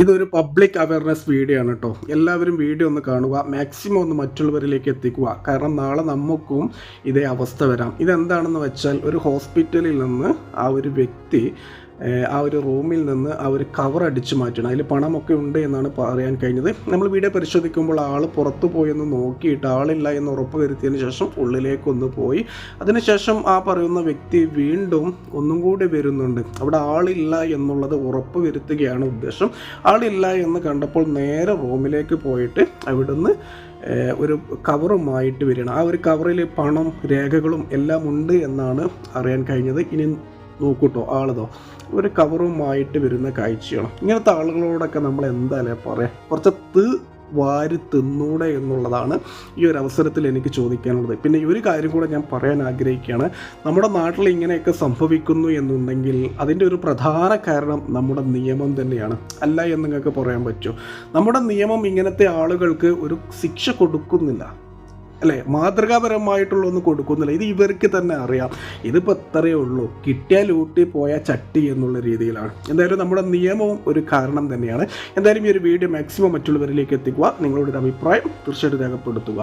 ഇതൊരു public awareness video ആണ് കേട്ടോ എല്ലാവരും വീഡിയോ ഒന്ന് കാണുക മാക്സിമം ഒന്ന് മറ്റുള്ളവരിലേക്ക് എത്തിക്കുക. കാരണം നാളെ നമുക്കും ഇതേ അവസ്ഥ വരാം. ഇതെന്താണെന്ന് വെച്ചാൽ ഒരു ഹോസ്പിറ്റലിൽ നിന്ന് ആ ഒരു വ്യക്തി ആ ഒരു റൂമിൽ നിന്ന് ആ ഒരു കവർ അടിച്ചു മാറ്റണം. അതിൽ പണമൊക്കെ ഉണ്ട് എന്നാണ് പറയാൻ കഴിഞ്ഞത്. നമ്മൾ വീഡിയോ പരിശോധിക്കുമ്പോൾ ആൾ പുറത്തു പോയെന്ന് നോക്കിയിട്ട് ആളില്ല എന്ന് ഉറപ്പ് വരുത്തിയതിന് ശേഷം ഉള്ളിലേക്കൊന്ന് പോയി. അതിനുശേഷം ആ പറയുന്ന വ്യക്തി വീണ്ടും ഒന്നും കൂടി വരുന്നുണ്ട്. അവിടെ ആളില്ല എന്നുള്ളത് ഉറപ്പ് വരുത്തുകയാണ് ഉദ്ദേശം. ആളില്ല എന്ന് കണ്ടപ്പോൾ നേരെ റൂമിലേക്ക് പോയിട്ട് അവിടുന്ന് ഒരു കവറുമായിട്ട് വരികയാണ്. ആ ഒരു കവറിൽ പണം രേഖകളും എല്ലാം ഉണ്ട് എന്നാണ് അറിയാൻ കഴിഞ്ഞത്. ഇനി നോക്കൂട്ടോ ആളതോ? ഒരു കവറുമായിട്ട് വരുന്ന കാഴ്ചയാണ്. ഇങ്ങനത്തെ ആളുകളോടൊക്കെ നമ്മൾ എന്തായാലും പറയാം? കുറച്ച് തീ വാരി തിന്നൂടെ എന്നുള്ളതാണ് ഈ ഒരു അവസരത്തിൽ എനിക്ക് ചോദിക്കാനുള്ളത്. പിന്നെ ഈ ഒരു കാര്യം കൂടെ ഞാൻ പറയാൻ ആഗ്രഹിക്കുകയാണ്. നമ്മുടെ നാട്ടിൽ ഇങ്ങനെയൊക്കെ സംഭവിക്കുന്നു എന്നുണ്ടെങ്കിൽ അതിന്റെ ഒരു പ്രധാന കാരണം നമ്മുടെ നിയമം തന്നെയാണ്. അല്ല എന്ന് നിങ്ങൾക്ക് പറയാൻ പറ്റുമോ? നമ്മുടെ നിയമം ഇങ്ങനത്തെ ആളുകൾക്ക് ഒരു ശിക്ഷ കൊടുക്കുന്നില്ല. അല്ലേ? മാതൃകാപരമായിട്ടുള്ള ഒന്നും കൊടുക്കുന്നില്ല. ഇത് ഇവർക്ക് തന്നെ അറിയാം. ഇതിപ്പോൾ എത്രയേ ഉള്ളൂ. കിട്ടിയാൽ ഊട്ടി പോയ ചട്ടി എന്നുള്ള രീതിയിലാണ്. എന്തായാലും നമ്മുടെ നിയമവും ഒരു കാരണം തന്നെയാണ്. എന്തായാലും ഈ ഒരു വീഡിയോ മാക്സിമം മറ്റുള്ളവരിലേക്ക് എത്തിക്കുക. നിങ്ങളുടെ അഭിപ്രായം തീർച്ചയായിട്ടും രേഖപ്പെടുത്തുക.